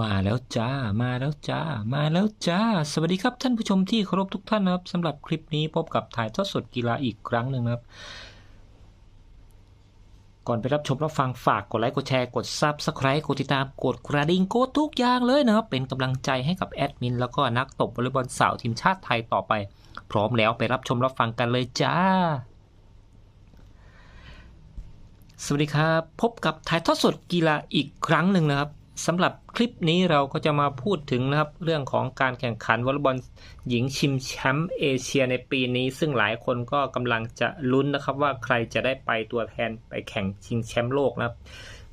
มาแล้วจ้า มาแล้วจ้า มาแล้วจ้า สวัสดีครับท่านผู้ชมที่เคารพทุกท่านนะครับสำหรับคลิปนี้พบกับถ่ายทอดสดกีฬาอีกครั้งหนึ่งนะครับ ก่อนไปรับชมรับฟังฝากกดไลค์กดแชร์กดซับสไคร b e กดติดตามกดกระดิ่งกดทุกอย่างเลยนะครับ เป็นกำลังใจให้กับแอดมินแล้วก็นักตบวอลเลย์บอลสาวทีมชาติไทยต่อไป พร้อมแล้วไปรับชมรับฟังกันเลยจ้าสวัสดีครับ พบกับถ่ายทอดสดกีฬาอีกครั้งหนึ่งนะครับ สำหรับคลิปนี้เราก็จะมาพูดถึงนะครับเรื่องของการแข่งขันวอลเลย์บอลหญิงชิมแชมป์เอเชียในปีนี้ ซึ่งหลายคนก็กำลังจะลุ้นนะครับว่าใครจะได้ไปตัวแทนไปแข่งชิงแชมป์โลกนะครับ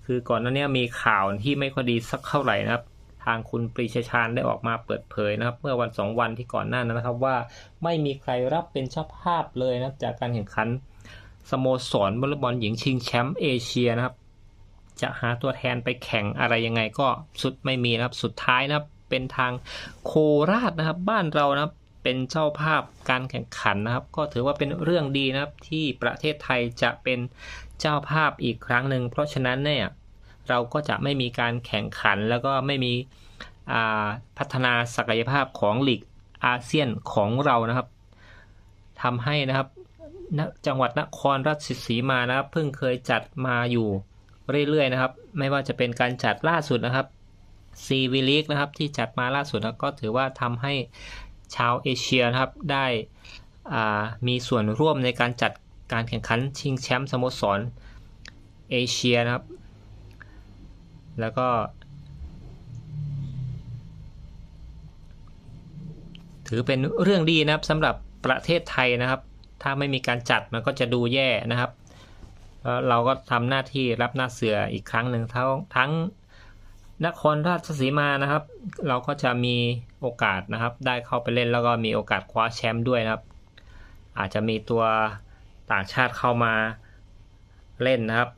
คือก่อนหน้านี้มีข่าวที่ไม่ค่อยดีสักเท่าไหร่นะครับทางคุณปรีชาชาญได้ออกมาเปิดเผยนะครับ เมื่อวันสองวันที่ก่อนหน้านั้นนะครับว่าไม่มีใครรับเป็นเจ้าภาพเลยนะครับจากการแข่งขันสโมสรวอลเลย์บอลหญิงชิงแชมป์เอเชียนะครับ จะหาตัวแทนไปแข่งอะไรยังไงก็สุดไม่มีนะครับสุดท้ายนะครับเป็นทางโคราชนะครับ บ้านเรานะครับเป็นเจ้าภาพการแข่งขันนะครับ ก็ถือว่าเป็นเรื่องดีนะครับ ที่ประเทศไทยจะเป็นเจ้าภาพอีกครั้งหนึ่งเพราะฉะนั้นเนี่ยเราก็จะไม่มีการแข่งขันแล้วก็ไม่มีพัฒนาศักยภาพของหลีกอาเซียนของเรานะครับทำให้นะครับจังหวัดนครราชสีมานะครับเพิ่งเคยจัดมาอยู่ เรื่อยๆนะครับ ไม่ว่าจะเป็นการจัดล่าสุดนะครับซีวีลีกนะครับที่จัดมาล่าสุดนะก็ถือว่าทำให้ชาวเอเชียนะครับได้มีส่วนร่วมในการจัดการแข่งขันชิงแชมป์สโมสรเอเชียนะครับ แล้วก็ถือเป็นเรื่องดีนะครับสำหรับประเทศไทยนะครับ ถ้าไม่มีการจัดมันก็จะดูแย่นะครับ เราก็ทำหน้าที่รับหน้าเสืออีกครั้งหนึ่งทั้งทั้งนครราชสีมานะครับ เราก็จะมีโอกาสนะครับ ได้เข้าไปเล่นแล้วก็มีโอกาสคว้าแชมป์ด้วยนะครับ อาจจะมีตัวต่างชาติเข้ามาเล่นนะครับ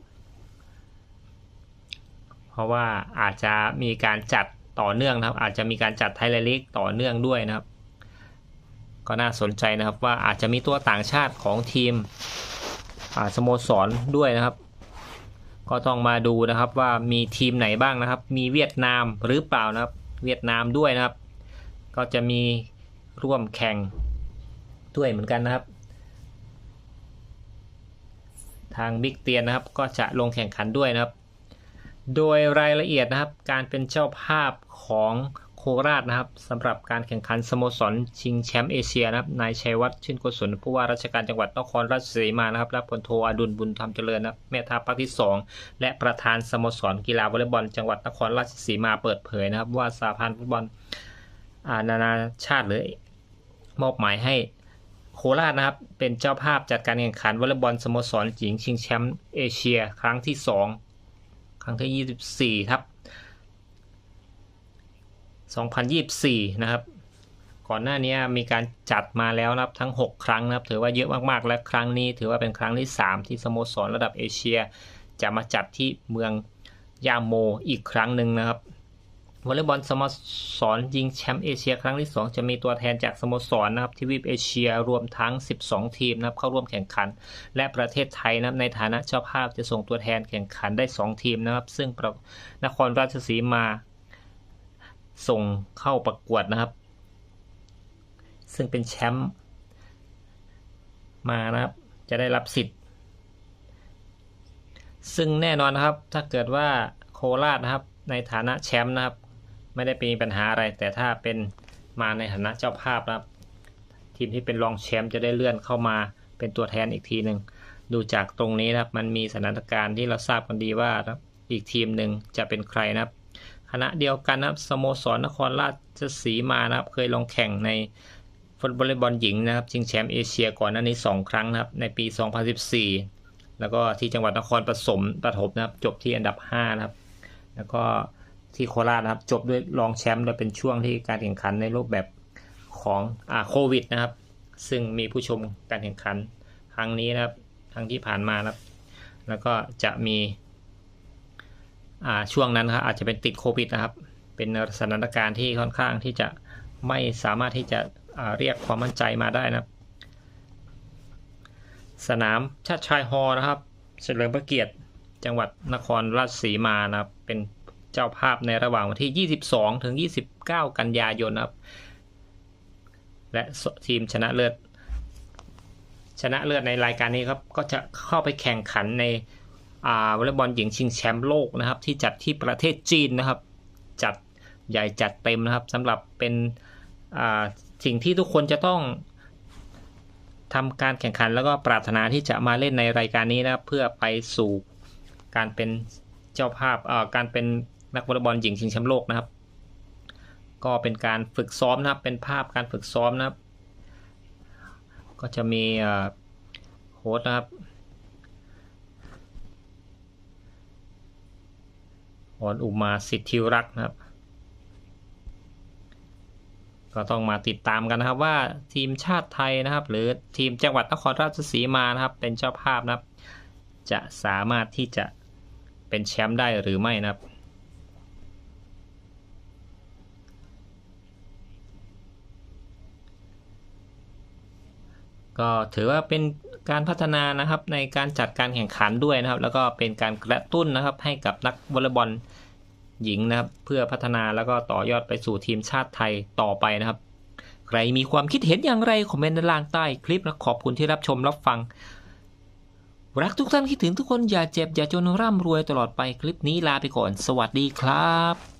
เพราะว่าอาจจะมีการจัดต่อเนื่องนะครับ อาจจะมีการจัดไทยลีกต่อเนื่องด้วยนะครับ ก็น่าสนใจนะครับว่าอาจจะมีตัวต่างชาติของทีม สโมสรด้วยนะครับ ก็ต้องมาดูนะครับว่ามีทีมไหนบ้างนะครับ มีเวียดนามหรือเปล่านะครับ เวียดนามด้วยนะครับ ก็จะมีร่วมแข่งด้วยเหมือนกันนะครับ ทางบิ๊กเตียนนะครับ ก็จะลงแข่งขันด้วยนะครับ โดยรายละเอียดนะครับ การเป็นเจ้าภาพของ ราชนะครับสำหรับการแข่งขันสโมสรชิงแชมป์เอเชียนะครับนายชัยวัฒน์ชื่นกุศลผู้ว่าราชการจังหวัดนครราชสีมานะครับและพลโทอดุลบุญธรรมเจริญนะครับแม่ทัพภาคที่ 2 และประธานสโมสรกีฬาวอลเลย์บอลจังหวัดนครราชสีมาเปิดเผยนะครับ ว่าสาพันธ์ฟุตบอลนานาชาติเลยมอบหมายให้โคราชนะครับเป็นเจ้าภาพจัดการแข่งขันวอลเลย์บอลสโมสรหญิงชิงแชมป์เอเชีย ครั้งที่ 2 ครั้งที่ 24 ครับ 2024 นะครับ ก่อนหน้านี้มีการจัดมาแล้วนะครับทั้ง 6 ครั้งนะครับ ถือว่าเยอะมากๆ และครั้งนี้ถือว่าเป็นครั้งที่ 3 ที่สโมสรระดับเอเชีย จะมาจัดที่เมืองยาโมอีกครั้งหนึ่งนะครับวอลเลย์บอลสโมสรยิงแชมป์เอเชีย ครั้งที่ 2 จะมีตัวแทนจากสโมสรนะครับทวีปเอเชียรวมทั้ง 12 ทีมนะครับเข้าร่วมแข่งขัน และประเทศไทยนะครับในฐานะเจ้าภาพจะส่งตัวแทนแข่งขันได้ 2 ทีมนะครับ ซึ่งนครราชสีมา ส่งเข้าประกวดนะครับ ซึ่งเป็นแชมป์มานะครับ จะได้รับสิทธิ์ ซึ่งแน่นอนนะครับ ถ้าเกิดว่าโคราชนะครับ ในฐานะแชมป์นะครับ ไม่ได้มีปัญหาอะไร แต่ถ้าเป็นมาในฐานะเจ้าภาพนะครับ ทีมที่เป็นรองแชมป์จะได้เลื่อนเข้ามาเป็นตัวแทนอีกทีหนึ่งดูจากตรงนี้นะครับ มันมีสถานการณ์ที่เราทราบกันดีว่าอีกทีมหนึ่งจะเป็นใครนะครับ ขณะเดียวกันนะครับสโมสรนครราชสีมานะครับ เคยลงแข่งในฟุตบอลบอลหญิงนะครับชิงแชมป์เอเชียก่อนหน้านี้ 2 ครั้งนะครับ ในปี 2014 แล้วก็ที่จังหวัดนครปฐมปฐมนะครับ จบที่อันดับ 5 นะครับ แล้วก็ที่โคราชนะครับ จบด้วยรองแชมป์โดยเป็นช่วงที่การแข่งขันในรูปแบบของอ่าโควิดนะครับ ซึ่งมีผู้ชมการแข่งขันครั้งนี้นะครับ ครั้งที่ผ่านมานะครับ แล้วก็จะมี ช่วงนั้นครับอาจจะเป็นติดโควิดนะครับ เป็นสถานการณ์ที่ค่อนข้างที่จะไม่สามารถที่จะเรียกความมั่นใจมาได้นะสนามชาติชายฮอนะครับ เฉลิมพระเกียรติจังหวัดนครราชสีมานะครับ เป็นเจ้าภาพในระหว่างวันที่ 22 ถึง 29 กันยายนนะครับ และทีมชนะเลิศชนะเลิศในรายการนี้ครับ ก็จะเข้าไปแข่งขันใน วอลเลย์บอลหญิงชิงแชมป์โลกนะครับ ที่จัดที่ประเทศจีนนะครับ จัดใหญ่จัดเต็มนะครับสำหรับเป็นสิ่งที่ทุกคนจะต้องทำการแข่งขันแล้วก็ปรารถนาที่จะมาเล่นในรายการนี้นะครับ เพื่อไปสู่การเป็นเจ้าภาพการเป็นนักวอลเลย์บอลหญิงชิงแชมป์โลกนะครับ ก็เป็นการฝึกซ้อมนะครับ เป็นภาพการฝึกซ้อมนะครับ ก็จะมีโค้ชนะครับ ออนอุมาสิทธิรักษ์นะครับ ก็ต้องมาติดตามกันนะครับว่าทีมชาติไทยนะครับ หรือทีมจังหวัดนครราชสีมานะครับ เป็นเจ้าภาพนะครับ จะสามารถที่จะเป็นแชมป์ได้หรือไม่นะครับก็ถือว่าเป็น การพัฒนานะครับในการจัดการแข่งขันด้วยนะครับ แล้วก็เป็นการกระตุ้นนะครับให้กับนักวอลเลย์บอลหญิงนะครับ เพื่อพัฒนาแล้วก็ต่อยอดไปสู่ทีมชาติไทยต่อไปนะครับ ใครมีความคิดเห็นอย่างไรคอมเมนต์ด้านล่างใต้คลิปนะขอบคุณที่รับชมรับฟัง รักทุกท่านคิดถึงทุกคนอย่าเจ็บอย่าจนร่ำรวยตลอดไปคลิปนี้ลาไปก่อน สวัสดีครับ